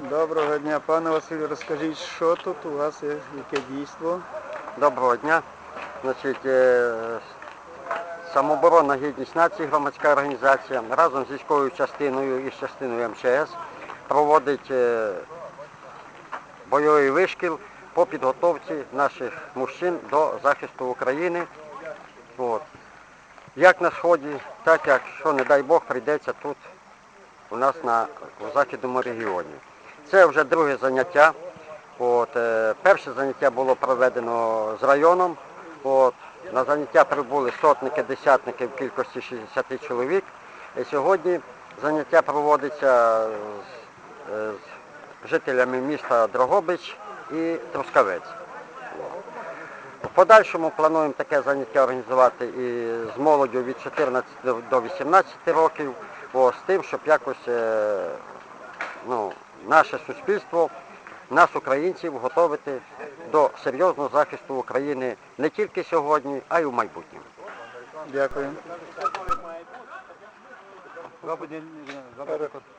Доброго дня, пане Василю, розкажіть, що тут у вас є, яке дійство? Доброго дня. Значить, е, гідність нації, громадська організація разом з військовою частиною і з частиною МЧС проводить е, бойовий вишкіл по підготовці наших мужчин до захисту України. От. Як на сході, так як, що не дай Бог, прийдеться тут у нас на у західному регіоні. Це вже друге заняття. От, е, перше заняття було проведено з районом. От, на заняття прибули сотники, десятники в кількості 60 чоловік. І сьогодні заняття проводиться з, е, з жителями міста Дрогобич і Трускавець. В подальшому плануємо таке заняття організувати і з молоддю від 14 до- до 18 років, о, з тим, щоб якось е, ну, наше суспільство, нас, українців, готувати до серйозного захисту України не тільки сьогодні, а й у майбутньому. Дякую.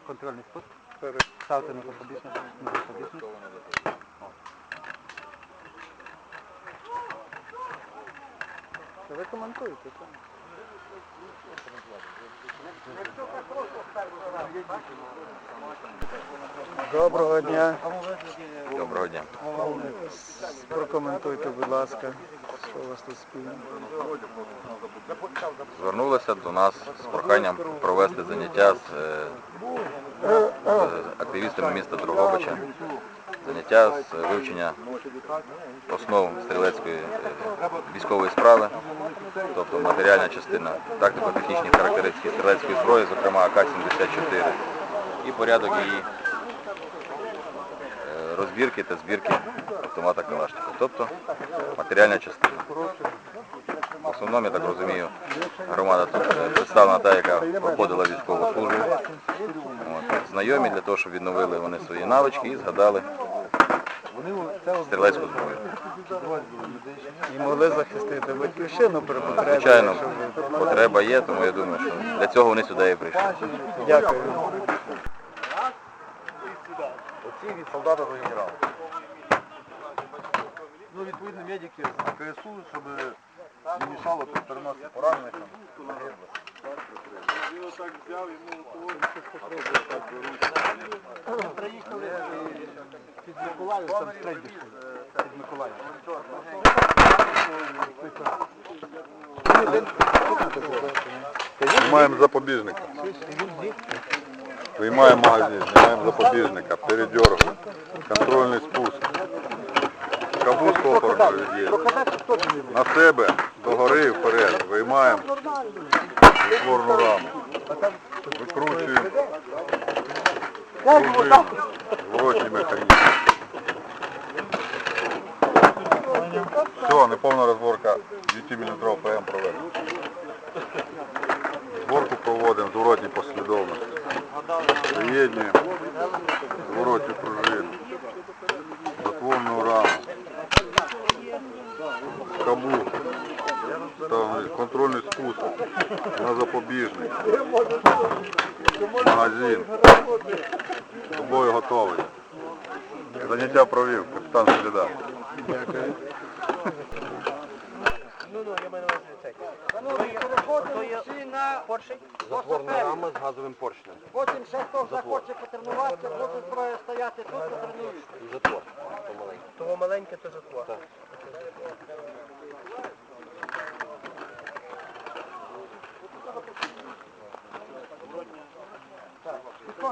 Контрольний спуск, ставте на запобіжник. Ви коментуєте. так? Доброго дня. Доброго дня. Прокоментуйте, будь ласка, що у вас тут спільно. Звернулися до нас з проханням провести заняття з, е, з активістами міста Дрогобича. Заняття з вивчення основ стрілецької е, військової справи, тобто матеріальна частина, тактико-технічні характеристики стрілецької зброї, зокрема АК-74, і порядок її е, розбірки та збірки автомата Калашникова, тобто матеріальна частина. В основному, я так розумію, громада тут е, представлена та, яка проходила військову службу. От. Знайомі для того, щоб відновили вони свої навички і згадали стрілецьку зброю. І могли захистити батьківщину при потребі. Звичайно, потреба є, тому я думаю, що для цього вони сюди і прийшли. Дякую. Оці від солдата до генерала. Ну, відповідно, медики з КСУ, щоб не мішало тут переносити поранених. Приїхали під Миколаїв, там стрельбище під Миколаїв. Знімаємо запобіжника. Виймаємо магазин, знімаємо запобіжника, передергуємо. Контрольний спуск. Кабу стопорно від'їде. На себе, догори і вперед. Виймаємо створну раму. Викручуємо. Пружину. Зворотній механізм. Все, неповна розборка 9-мм ПМ проведена. Зборку проводимо в зворотній послідовності. Приєднуємо зворотню пружину, затворну раму, кабу, контрольний спуск на запобіжник, магазин. З тобою готовий. Заняття провів, капітан Сліда. Затворна рама з газовим поршнем. Потім ще хто захоче потренуватися, буде зброя стояти тут, потренують. І затвор. помаленьку. Того маленьке, то затвор.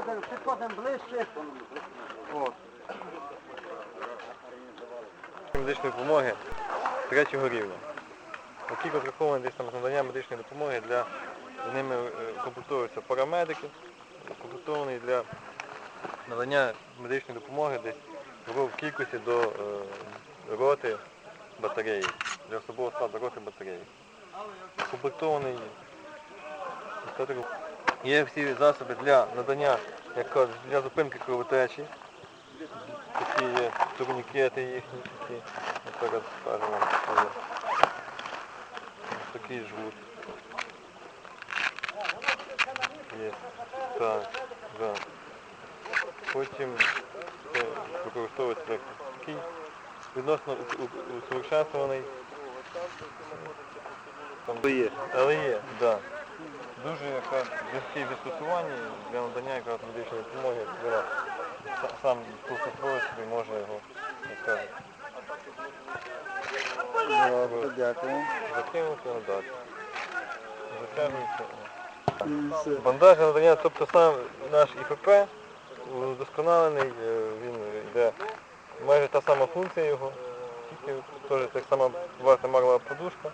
Підходимо, підходимо ближче. медичної допомоги третього рівня. Які розраховані десь там з надання медичної допомоги для з ними е, комплектуються парамедики, комплектовані для надання медичної допомоги десь в кількості до е, роти батареї, для особового складу роти батареї. Комплектований. Є всі засоби для надання, як кажуть, для зупинки кровотечі. Такі є турнікети їхні, такі, наприклад, скажемо, такий жгут. Є. Так, так. Потім використовується як такий відносно усовершенствований. Там, але є, так. Да. Дуже якраз легкий в застосуванні для надання якраз медичної допомоги. Са- Сам спілкувався собі може його, кажуть, Добре, дякую. закинути, надати. Затягується. Бандаж надання, тобто сам наш ІПП удосконалений, е, він йде майже та сама функція його, тільки теж так само варта марлова подушка,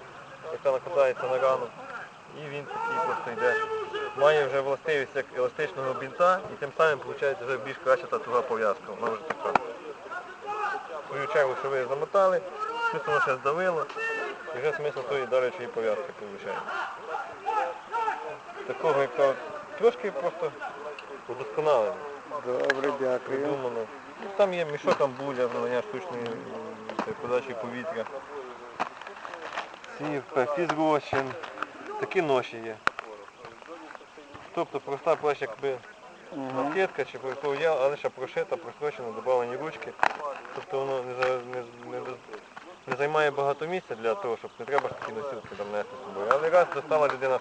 яка накладається на рану. І він такий просто йде. Має вже властивість як еластичного бінта і тим самим виходить вже більш краща та туга пов'язка. Вона вже така. Свою чергу, що ви замотали, воно ще здавило, і вже смисл тої дарячої пов'язки виходить такого, як то, трошки просто удосконалено, Добре, дякую. придумано. Там є мішок амбуля, надання штучної подачі повітря. Сівка, фізрозчин, такі ноші є. Тобто проста плащ якби накидка чи пов'яла, але ще прошита, прострочена, додавлені ручки. Тобто воно не, за- не, не, не займає багато місця для того, щоб не треба ж такі носілки там нести з собою. Але раз достала людина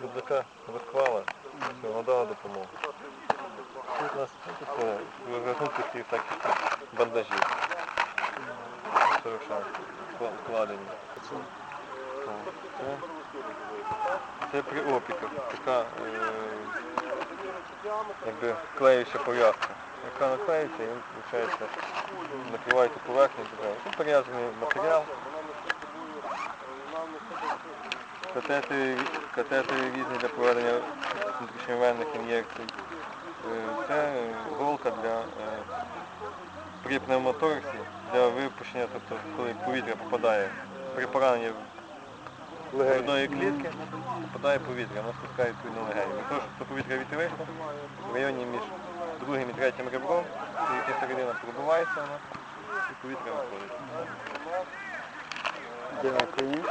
з рюкзака, розклала, все, надала допомогу. Тут у нас ну, е, розгорнутих всіх всяких бандажів. Совершенно складені. О, Це, це при опіках. Така е, якби клеюча пов'язка. Яка наклеїться і він, виходить, накриває ту поверхню. Тут перев'язаний матеріал. Катетери, катетери різні для проведення внутрішньовенних ін'єкцій. Е, Це голка для е, при пневмотораксі для випущення, тобто коли повітря попадає при пораненні грудної клітки, попадає повітря, воно спускає відповідно легені. Для того, щоб це повітря відвишло, в районі між другим і третім ребром, яке середина пробивається вона, і повітря виходить. Дякую.